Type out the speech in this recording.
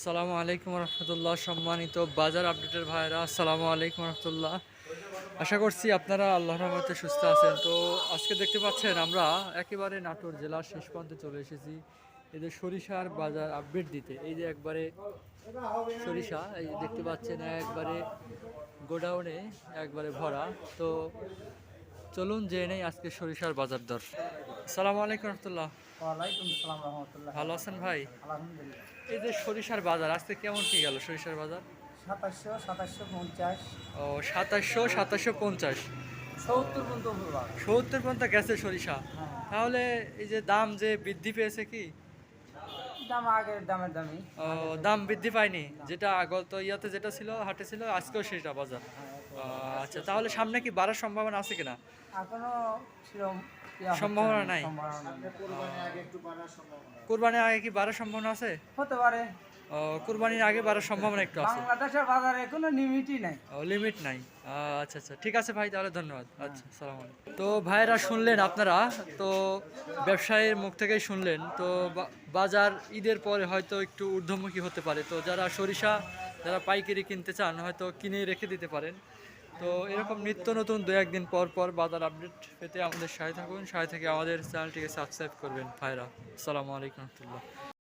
আসসালামু আলাইকুম রহমতুল্লাহ, সম্মানিত বাজার আপডেটের ভাইরা আসসালামু আলাইকুম রহমতুল্লাহ। আশা করছি আপনারা আল্লাহর রহমতে সুস্থ আছেন। তো আজকে দেখতে পাচ্ছেন আমরা একেবারে নাটোর জেলার শেষ প্রান্তে চলে এসেছি এই যে সরিষার বাজার আপডেট দিতে। এই যে একবারে সরিষা, এই যে দেখতে পাচ্ছেন একবারে গোডাউনে একবারে ভরা। তো চলুন জেনে আজকে সরিষার বাজার দর। আসসালামু আলাইকুম রহমতুল্লাহ। ওয়ালাইকুম সালাম রহমতুল্লাহ। ভালো আছেন ভাই? আলহামদুলিল্লাহ। এই যে সরিষার বাজার আজকে কেমন কি গেল সরিষার বাজার? সাতাশশো সাতাশশো পঞ্চাশ। ও সাতাশশো সাতাশশো পঞ্চাশ। সত্তর পর্যন্ত সত্তর পর্যন্ত গেছে সরিষা। হ্যাঁ। তাহলে এই যে দাম যে বৃদ্ধি পেয়েছে কি? দাম আগের দামের দামি ও, দাম বৃদ্ধি পায়নি? যেটা গত ইয়াতে যেটা ছিল হাটে ছিল আজকেও সেটা বাজার। আচ্ছা তাহলে সামনে কি বাড়ার সম্ভাবনা আছে কিনা? এখনও সম্ভাবনা নাই? সম্ভাবনা নাই। কোরবানির আগে কি বাড়ার সম্ভাবনা আছে? হতে পারে। ও, কোরবানির আগে বাড়ার সম্ভাবনা একটু আছে। বাংলাদেশের বাজারে কোনো লিমিটই নাই। লিমিট নাই। আচ্ছা আচ্ছা ঠিক আছে ভাই তাহলে ধন্যবাদ। আচ্ছা সালাম তো ভাইরা শুনলেন আপনারা তো ব্যবসায়ীর মুখ থেকেই শুনলেন তো বাজার ঈদের পরে হয়তো একটু ঊর্ধ্বমুখী হতে পারে। তো যারা সরিষা যারা পাইকারি কিনতে চান হয়তো কিনে রেখে দিতে পারেন। তো এরকম নিত্য নতুন দু একদিন পর পর বাজার আপডেট পেতে আমাদের সাথে থাকুন। সাথে থেকে আমাদের চ্যানেলটিকে সাবস্ক্রাইব করবেন। ভাইরা, আসসালামু আলাইকুম রহমতুল্লাহ।